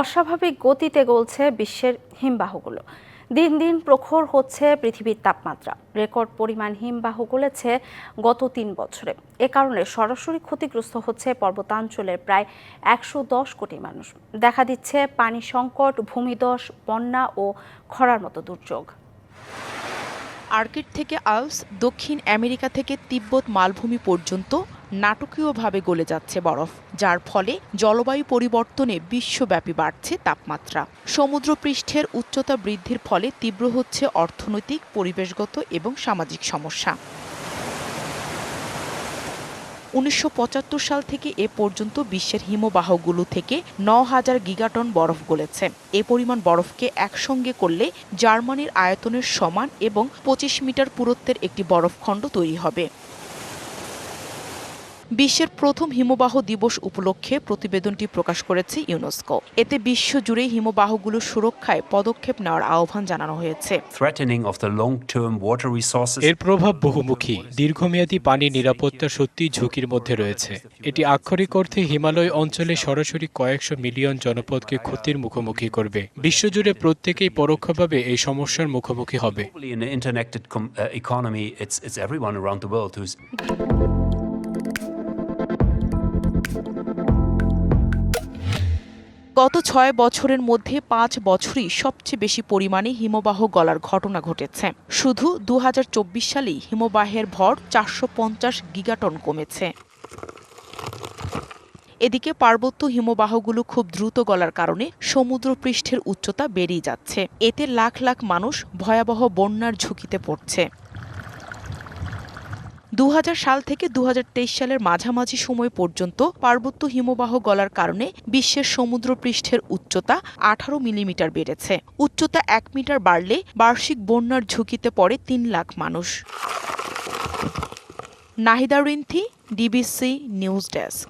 অস্বাভাবিক গতিতে গলছে বিশ্বের হিমবাহগুলো। দিন দিন প্রখর হচ্ছে পৃথিবীর তাপমাত্রা। রেকর্ড পরিমাণ হিমবাহ গলেছে গত তিন বছরে। এ কারণে সরাসরি ক্ষতিগ্রস্ত হচ্ছে পর্বতাঞ্চলের প্রায় একশো দশ কোটি মানুষ। দেখা দিচ্ছে পানি সংকট, ভূমিধস, বন্যা ও খরার মতো দুর্যোগ। আর্কিড থেকে আল্পস দক্ষিণ আমেরিকা থেকে তিব্বত মালভূমি পর্যন্ত নাটকীয়ভাবে গলে যাচ্ছে বরফ, যার ফলে জলবায়ু পরিবর্তনে বিশ্বব্যাপী বাড়ছে তাপমাত্রা। সমুদ্রপৃষ্ঠের উচ্চতা বৃদ্ধির ফলে তীব্র হচ্ছে অর্থনৈতিক, পরিবেশগত এবং সামাজিক সমস্যা। উনিশশো পঁচাত্তর সাল থেকে এ পর্যন্ত বিশ্বের হিমবাহগুলো থেকে ন হাজার গিগাটন বরফ গলেছে। এ পরিমাণ বরফকে একসঙ্গে করলে জার্মানির আয়তনের সমান এবং পঁচিশ মিটার পুরুত্বের একটি বরফখণ্ড তৈরি হবে। বিশ্বের প্রথম হিমবাহ দিবস উপলক্ষে প্রতিবেদনটি প্রকাশ করেছে ইউনেস্কো। এতে বিশ্বজুড়ে হিমবাহগুলোর সুরক্ষায় পদক্ষেপ নেওয়ার আহ্বান জানানো হয়েছে. এর প্রভাব বহুমুখী। দীর্ঘমেয়াদী পানি নিরাপত্তা সত্যিই ঝুঁকির মধ্যে রয়েছে। এটি আক্ষরিক অর্থে হিমালয় অঞ্চলে সরাসরি কয়েকশো মিলিয়ন জনপদকে ক্ষতির মুখোমুখি করবে। বিশ্বজুড়ে প্রত্যেকেই পরোক্ষভাবে এই সমস্যার মুখোমুখি হবে। গত ছয় বছরের মধ্যে পাঁচ বছরই সবচেয়ে বেশি পরিমাণে হিমবাহ গলার ঘটনা ঘটেছে। শুধু দু হাজার চব্বিশ সালেই হিমবাহের ভর চারশো পঞ্চাশ গিগাটন কমেছে। এদিকে পার্বত্য হিমবাহগুলো খুব দ্রুত গলার কারণে সমুদ্রপৃষ্ঠের উচ্চতা বেড়েই যাচ্ছে। এতে লাখ লাখ মানুষ ভয়াবহ বন্যার ঝুঁকিতে পড়ছে। দু হাজার সাল থেকে দু হাজার তেইশ সালের মাঝামাঝি সময় পর্যন্ত পার্বত্য হিমবাহ গলার কারণে বিশ্বের সমুদ্র পৃষ্ঠের উচ্চতা আঠারো মিলিমিটার বেড়েছে। উচ্চতা এক মিটার বাড়লে বার্ষিক বন্যার ঝুঁকিতে পড়ে তিন লাখ মানুষ। Nahida Rinthi, DBC news desk.